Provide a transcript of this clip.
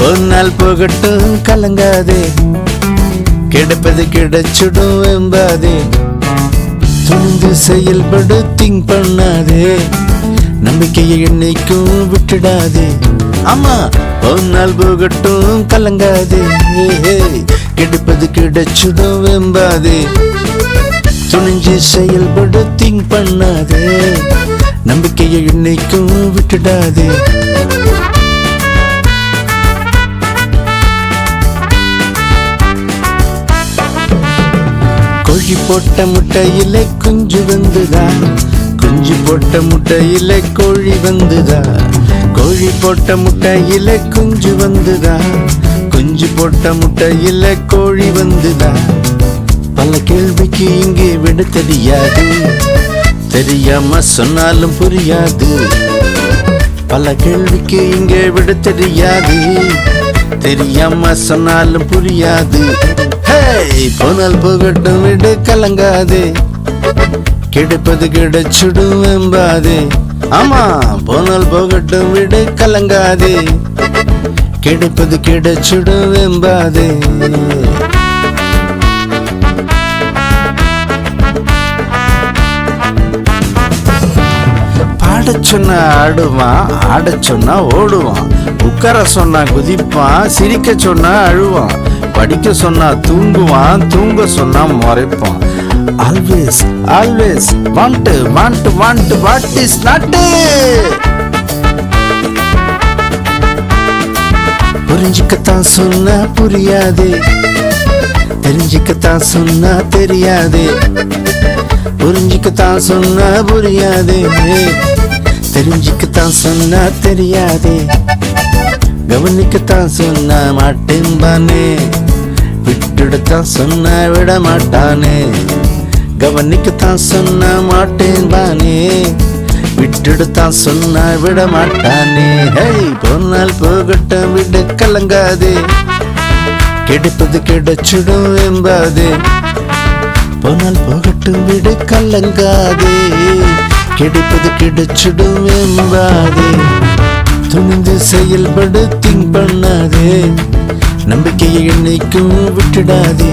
ஒரு நாள் போகட்டும் கலங்காதே. கிடைப்பது கிடைச்சிடும் எம்பாதே. துணிந்து செயல்படு திங்க் பண்ணாதே. நம்பிக்கையை என்னைக்கும் விட்டுடாதே. ஆமா ஒரு நாள் போகட்டும் கலங்காதே. கிடைப்பது கிடைச்சிடும் எம்பாதே. துணிஞ்சு செயல்படு திங்க் பண்ணாதே. நம்பிக்கையை என்னைக்கும் விட்டுடாதே. குஞ்சு போட்ட முட்டையிலே குஞ்சு வந்துதா? குஞ்சு போட்ட முட்டையிலே கோழி வந்துதா? கோழி போட்ட முட்டையிலே குஞ்சு வந்துதா? குஞ்சு போட்ட முட்டையிலே கோழி வந்துதா? பல கேள்விக்கு இங்கே விட தெரியாது. தெரியாம சொன்னாலும் புரியாது. பல கேள்விக்கு இங்கே விட தெரியாது. தெரியாம சொன்னாலும் புரியாது. போனால் போகட்டும் விடு கலங்காதே. கிடைப்பது கிடைச்சிடும் வெம்பாதே. ஆமா போனால் போகட்டும் விடு கலங்காதே. கிடைப்பது கிடைச்சிடும் வெம்பாதே. ஆட சொன்னா ஆடுவான் ஆட சொன்னா ஓடுவான். உட்கார சொன்னா குதிப்பான் சிரிக்க சொன்னா அழுவான். படிக்க சொன்னா தூங்குவான் தூங்க சொன்னா முறைப்பான். Always always want want want what is not புரிஞ்சுக்கத்தான் சொன்னா புரியாதே. தெரிஞ்சுக்கத்தான் சொன்னா தெரியாதே. புரிஞ்சுக்கத்தான் சொன்னா புரியாதே. தெரிஞ்சுக்கத்தான் சொன்னா தெரியாதே. கவனிக்கத்தான் சொன்னா மாட்டேன்பானே. விட்டுடத்தான் சொன்னா விட மாட்டானே. கவனிக்கத்தான் சொன்னா மாட்டேன்பானே. விட்டுடத்தான் சொன்னா விட மாட்டானே. ஹை போனால் போகட்டும் விட கலங்காதே. கிடைப்பது கிடைச்சிடும் என்பாதே போனால் போகட்டும் விட கலங்காதே. கிடைப்பது கிடைச்சிடும் என்பாதே. துணிந்து செயல்படு திங்க் பண்ணாதே. நம்பிக்கையை என்னைக்கும் விட்டுடாதே.